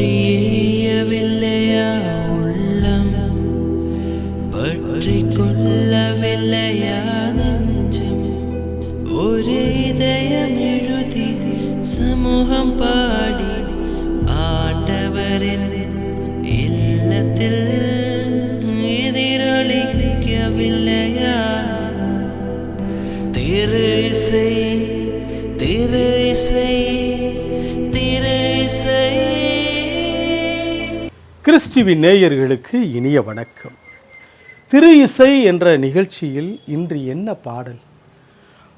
പറ്റിയവില്ലയാ ഉള്ളം പറ്റിക്കൊള്ളവില്ലയാ നെഞ്ചം ഒരേ ഇതയമെഴുതി സമൂഹം പാടി ആണ്ടവരൻ ഇല്ലത്തിൽ എതിരൊളിക്കവില്ലയാ തിരുസൈ തിരുസൈ கிறிஸ்டிவி நேயர்களுக்கு இனிய வணக்கம். திரு இசை என்ற நிகழ்ச்சியில் இன்று என்ன பாடல்?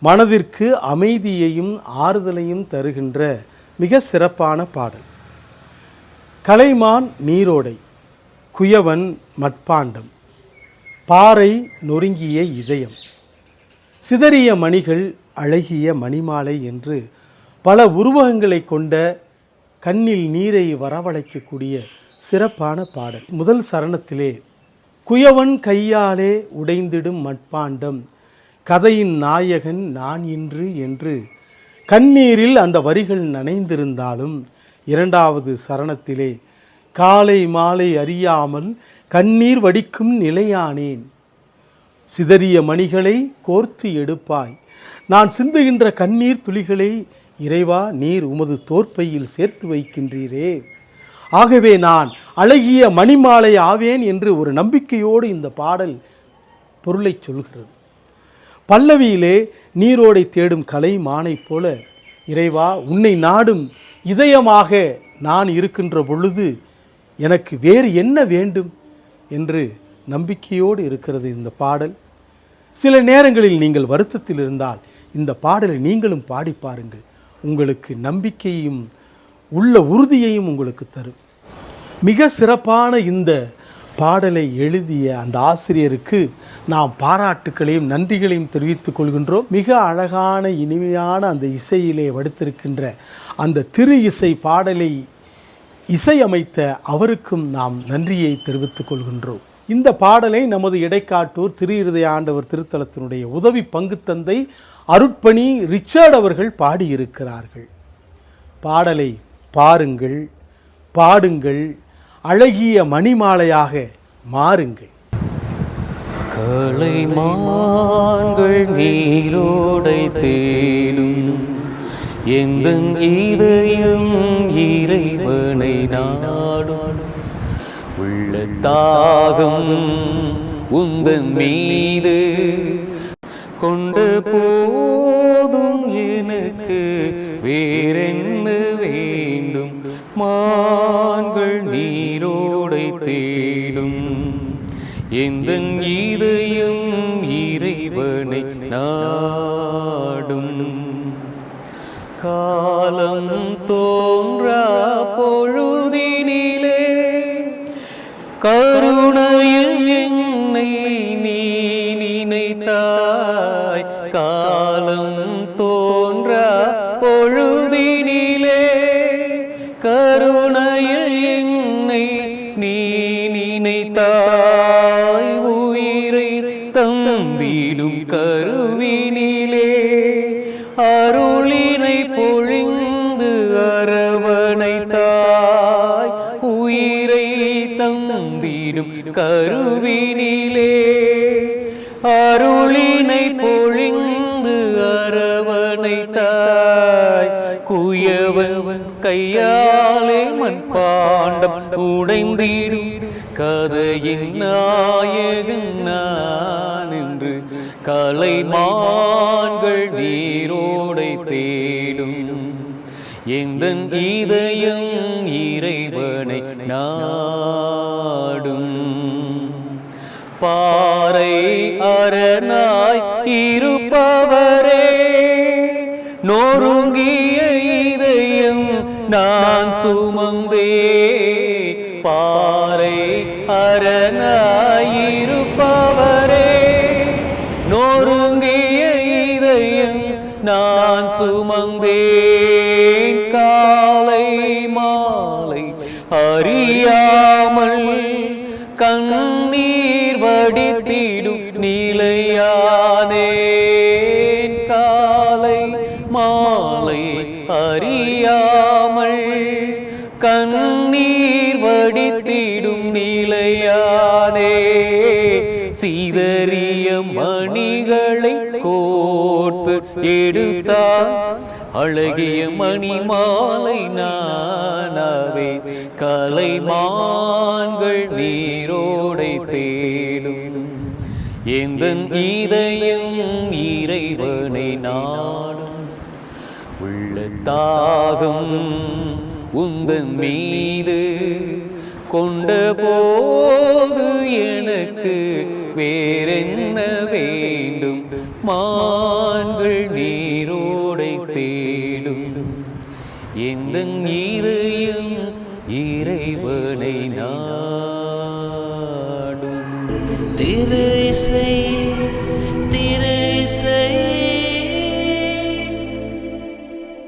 மனதிற்கு அமைதியையும் ஆறுதலையும் தருகின்ற மிக சிறப்பான பாடல். கலைமான் நீரோடை குயவன் மட்பாண்டம் பாறை நொறுங்கிய இதயம் சிதறிய மணிகள் அழகிய மணிமாலை என்று பல உருவகங்களை கொண்ட கண்ணில் நீரை வரவழைக்கக்கூடிய சிறப்பான பாடல். முதல் சரணத்திலே குயவன் கையாலே உடைந்திடும் மட்பாண்டம் கதையின் நாயகன் நான் இன்று என்று கண்ணீரில் அந்த வரிகள் நனைந்திருந்தாலும் இரண்டாவது சரணத்திலே காலை மாலை அறியாமல் கண்ணீர் வடிக்கும் நிலையானேன். சிதறிய மணிகளை கோர்த்து எடுப்பாய். நான் சிந்துகின்ற கண்ணீர் துளிகளை இறைவா நீர் உமது தோற்பையில் சேர்த்து வைக்கின்றீரே. ஆகவே நான் அழகிய மணிமாலை ஆவேன் என்று ஒரு நம்பிக்கையோடு இந்த பாடல் பொருளை சொல்கிறது. பல்லவியிலே நீரோடை தேடும் கலை மானை போல இறைவா உன்னை நாடும் இதயமாக நான் இருக்கின்ற பொழுது எனக்கு வேறு என்ன வேண்டும்? என்று நம்பிக்கையோடு இருக்கிறது இந்த பாடல். சில நேரங்களில் நீங்கள் வருத்தத்தில் இருந்தால் இந்த பாடலை நீங்களும் பாடி பாருங்கள். உங்களுக்கு நம்பிக்கையும் உள்ள உறுதியையும் உங்களுக்கு தரும். மிக சிறப்பான இந்த பாடலை எழுதிய அந்த ஆசிரியருக்கு நாம் பாராட்டுக்களையும் நன்றிகளையும் தெரிவித்துக் கொள்கின்றோம். மிக அழகான இனிமையான அந்த இசையிலே வடுத்திருக்கின்ற அந்த திரு இசை பாடலை இசையமைத்த அவருக்கும் நாம் நன்றியை தெரிவித்துக் கொள்கின்றோம். இந்த பாடலை நமது இடைக்காட்டூர் திரு இருதய ஆண்டவர் திருத்தலத்தினுடைய உதவி பங்கு தந்தை அருட்பணி ரிச்சர்ட் அவர்கள் பாடியிருக்கிறார்கள். பாடலை பாருங்கள் பாடுங்கள் அழகிய மணிமாலையாக மாறுங்கள். கலைமான்கள் நீரோடை தேடும் எந்த இதயம் இறைவனை நாடும். உள்ள தாகம் உந்தன் மீது கொண்ட போதும் எனக்கு வேறென்ன வே மான்கள் நீரோடை தேடும். எந்த இதயம் இறைவனை நாடும். காலம் தோன்றா பொழுதினிலே நீ நினைத்தாய் உயிரை தந்திடும் கருவினிலே. அருளினை பொழிந்து அரவணைத்தாய் உயிரை தந்திடும் கரு உடைந்தீடும். கதையின் நாயகன் நான் என்று கலைமான்கள் நீரோடை தேடும். எந்த இதயம் இறைவனை நாடும். பாறை அரணாய் இருப்பவரே நொறுங்கிய இதயம் நான் சுமந்தே. பாறை அரணாயிருப்பவரே. நொறுங்கிய இதயம் நான் சுமந்தேன். காலை மாலை அறியாமல் கண்ணீர் வடித்திடும் நிலையானேன் படித்திடும் நிலையானே சீதறிய மணிகளை கோர்த்து எடுத்தான் அழகிய மணி மாலை நானாவே கலைமான்கள் நீரோடை தேடும். எந்த இதயம் இறைவனை நாடும். உள்ள தாகம் உந்தன் மீது கொண்ட போது எனக்கு வேறென்ன வேண்டும்? மான்கள் நீரோடை தேடும். எந்த நீரையும் இறைவனை நாடும். திரு இசை